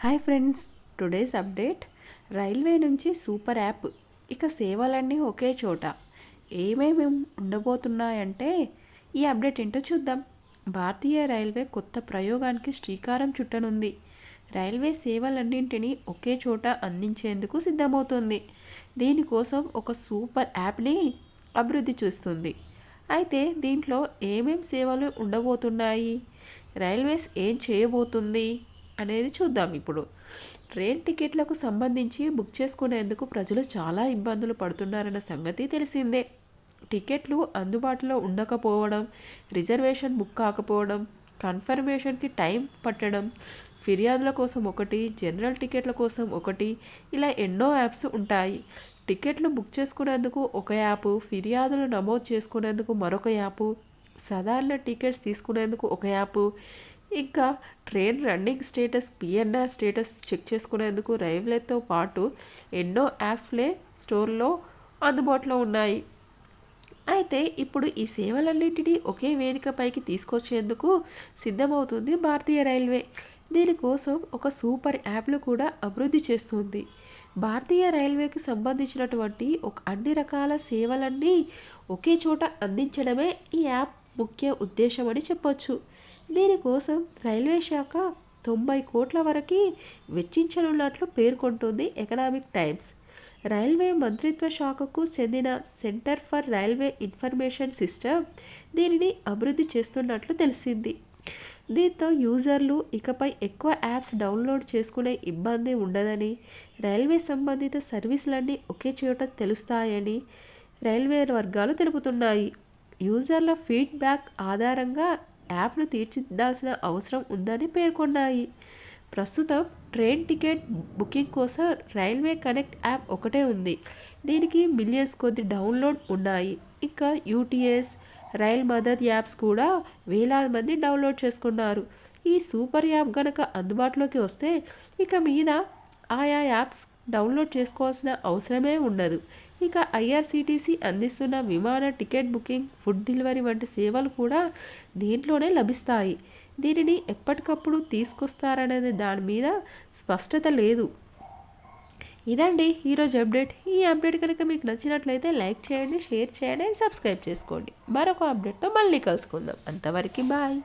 Hi friends today's update railway నుంచి super app ఇక సేవలన్నీ ఒకే చోట. ఏమేమి ఉండబోతున్నాయంటే ఈ అప్డేట్ ఏంటో చూద్దాం. భారతీయ రైల్వే కొత్త ప్రయోగానికి శ్రీకారం చుట్టనుంది. రైల్వే సేవలన్నింటినీ ఒకే చోట అందించేందుకు సిద్ధమవుతుంది. దీనికోసం ఒక సూపర్ యాప్ని అభివృద్ధి చేస్తుంది. అయితే దీంట్లో ఏమేం సేవలు ఉండబోతున్నాయి? రైల్వేస్ ఏం చేయబోతుంది? అనేది చూద్దాం ఇప్పుడు. ట్రైన్ టికెట్లకు సంబంధించి బుక్ చేసుకునేందుకు ప్రజలు చాలా ఇబ్బందులు పడుతున్నారన్న సంగతి తెలిసిందే. టికెట్లు అందుబాటులో ఉండకపోవడం రిజర్వేషన్ బుక్ కాకపోవడం కన్ఫర్మేషన్కి టైం పట్టడం ఫిర్యాదుల కోసం ఒకటి జనరల్ టికెట్ల కోసం ఒకటి ఇలా ఎన్నో యాప్స్ ఉంటాయి. టికెట్లు బుక్ చేసుకునేందుకు ఒక యాప్ ఫిర్యాదులు నమోదు చేసుకునేందుకు మరొక యాప్ సాధారణ టికెట్స్ తీసుకునేందుకు ఒక యాప్ ఇంకా train running status PNR status check చేసుకునేందుకు రైల్వేతో పాటు ఎన్నో యాప్లే స్టోర్లో అందుబాటులో ఉన్నాయి. అయితే ఇప్పుడు ఈ సేవలన్నింటినీ ఒకే వేదికపైకి తీసుకొచ్చేందుకు సిద్ధమవుతుంది భారతీయ రైల్వే. దీనికోసం ఒక సూపర్ యాప్ను కూడా అభివృద్ధి చేస్తుంది. భారతీయ రైల్వేకి సంబంధించినటువంటి ఒక అన్ని రకాల సేవలన్నీ ఒకే చోట అందించడమే ఈ యాప్ ముఖ్య ఉద్దేశం అని చెప్పొచ్చు. దీనికోసం రైల్వే శాఖ తొంభై కోట్ల వరకు వెచ్చించనున్నట్లు పేర్కొంటుంది ఎకనామిక్ టైమ్స్. రైల్వే మంత్రిత్వ శాఖకు చెందిన centre for railway information system దీనిని అభివృద్ధి చేస్తున్నట్లు తెలిసింది. దీంతో యూజర్లు ఇకపై ఎక్కువ యాప్స్ డౌన్లోడ్ చేసుకునే ఇబ్బంది ఉండదని రైల్వే సంబంధిత సర్వీసులన్నీ ఒకే చోట తెలుస్తాయని రైల్వే వర్గాలు తెలుపుతున్నాయి. యూజర్ల ఫీడ్బ్యాక్ ఆధారంగా యాప్ను తీర్చిదిద్దాల్సిన అవసరం ఉందని పేర్కొన్నాయి. ప్రస్తుతం ట్రైన్ టికెట్ బుకింగ్ కోసం రైల్వే కనెక్ట్ యాప్ ఒకటే ఉంది. దీనికి మిలియన్స్ కొద్ది డౌన్లోడ్ ఉన్నాయి. ఇంకా యూటీఎస్ రైల్ మదర్ యాప్స్ కూడా వేలాది మంది డౌన్లోడ్ చేసుకున్నారు. ఈ సూపర్ యాప్ గనక అందుబాటులోకి వస్తే ఇక మీద ఆయా యాప్స్ డౌన్లోడ్ చేసుకోవాల్సిన అవసరమే ఉండదు. ఇక ఐఆర్సీటీసీ అందిస్తున్న విమాన టికెట్ బుకింగ్ ఫుడ్ డెలివరీ వంటి సేవలు కూడా దీంట్లోనే లభిస్తాయి. దీనిని ఎప్పటికప్పుడు తీసుకొస్తారనేది దాని మీద స్పష్టత లేదు. ఇదండి ఈరోజు అప్డేట్. ఈ అప్డేట్ కనుక మీకు నచ్చినట్లయితే లైక్ చేయండి షేర్ చేయండి అండ్ సబ్స్క్రైబ్ చేసుకోండి. మరొక అప్డేట్తో మళ్ళీ కలుసుకుందాం. అంతవరకు బాయ్.